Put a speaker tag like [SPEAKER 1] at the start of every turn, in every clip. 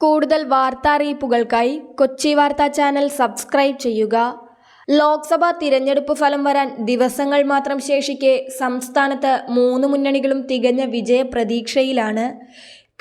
[SPEAKER 1] കൂടുതൽ വാർത്താറിയിപ്പുകൾക്കായി കൊച്ചി വാർത്താ channel subscribe ചെയ്യുക. ലോക്സഭാ തിരഞ്ഞെടുപ്പ് ഫലം വരാൻ ദിവസങ്ങൾ മാത്രം ശേഷിക്കെ സംസ്ഥാനത്ത് മൂന്ന് മുന്നണികളും തികഞ്ഞ വിജയപ്രതീക്ഷയിലാണ്.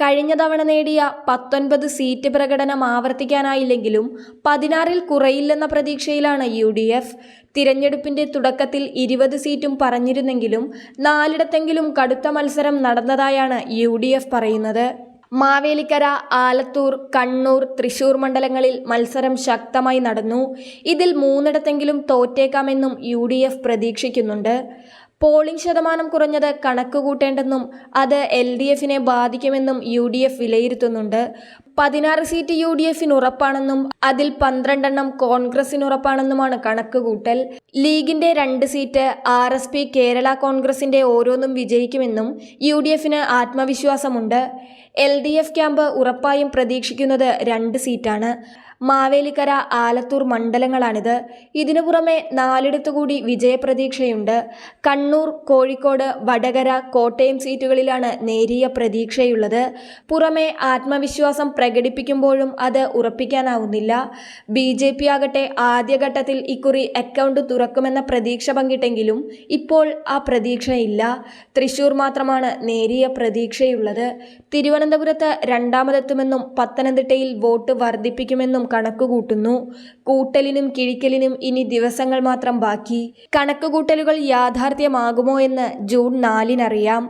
[SPEAKER 1] കഴിഞ്ഞ തവണ നേടിയ പത്തൊൻപത് സീറ്റ് പ്രകടനം ആവർത്തിക്കാനായില്ലെങ്കിലും പതിനാറിൽ കുറയില്ലെന്ന പ്രതീക്ഷയിലാണ് യു ഡി എഫ് തിരഞ്ഞെടുപ്പിന്റെ തുടക്കത്തിൽ ഇരുപത് സീറ്റും പറഞ്ഞിരുന്നെങ്കിലും നാലിടത്തെങ്കിലും കടുത്ത മത്സരം നടന്നതായാണ് യു പറയുന്നത്. മാവേലിക്കര ആലത്തൂർ കണ്ണൂർ തൃശൂർ മണ്ഡലങ്ങളിൽ മത്സരം ശക്തമായി നടന്നു. ഇതിൽ മൂന്നിടത്തെങ്കിലും തോറ്റേക്കാമെന്നും യു പ്രതീക്ഷിക്കുന്നുണ്ട്. പോളിംഗ് ശതമാനം കുറഞ്ഞത് കണക്കുകൂട്ടേണ്ടെന്നും അത് എൽ ഡി എഫിനെ ബാധിക്കുമെന്നും യു ഡി എഫ് വിലയിരുത്തുന്നുണ്ട്. പതിനാറ് സീറ്റ് യു ഡി എഫിന് ഉറപ്പാണെന്നും അതിൽ പന്ത്രണ്ടെണ്ണം കോൺഗ്രസിന് ഉറപ്പാണെന്നുമാണ് കണക്കുകൂട്ടൽ. ലീഗിന്റെ രണ്ട് seat R S P Kerala കോൺഗ്രസിന്റെ ഓരോന്നും വിജയിക്കുമെന്നും യു ഡി എഫിന് ആത്മവിശ്വാസമുണ്ട്. എൽ ഡി എഫ് ക്യാമ്പ് ഉറപ്പായും പ്രതീക്ഷിക്കുന്നത് രണ്ട് സീറ്റാണ്. മാവേലിക്കര ആലത്തൂർ മണ്ഡലങ്ങളാണിത്. ഇതിനു പുറമെ നാലിടത്തു കൂടി വിജയപ്രതീക്ഷയുണ്ട്. കണ്ണൂർ കോഴിക്കോട് വടകര കോട്ടയം സീറ്റുകളിലാണ് നേരിയ പ്രതീക്ഷയുള്ളത്. പുറമെ ആത്മവിശ്വാസം പ്രകടിപ്പിക്കുമ്പോഴും അത് ഉറപ്പിക്കാനാവുന്നില്ല. ബി ജെ പി ആകട്ടെ ആദ്യഘട്ടത്തിൽ ഇക്കുറി അക്കൗണ്ട് തുറക്കുമെന്ന പ്രതീക്ഷ പങ്കിട്ടെങ്കിലും ഇപ്പോൾ ആ പ്രതീക്ഷയില്ല. തൃശൂർ മാത്രമാണ് നേരിയ പ്രതീക്ഷയുള്ളത്. തിരുവനന്തപുരത്ത് രണ്ടാമതെത്തുമെന്നും പത്തനംതിട്ടയിൽ വോട്ട് വർദ്ധിപ്പിക്കുമെന്നും കണക്കുകൂട്ടുന്നു. കൂട്ടലിനും കിഴിക്കലിനും ഇനി ദിവസങ്ങൾ മാത്രം ബാക്കി. കണക്കുകൂട്ടലുകൾ യാഥാർത്ഥ്യമാകുമോ എന്ന് ജൂൺ നാലിനറിയാം.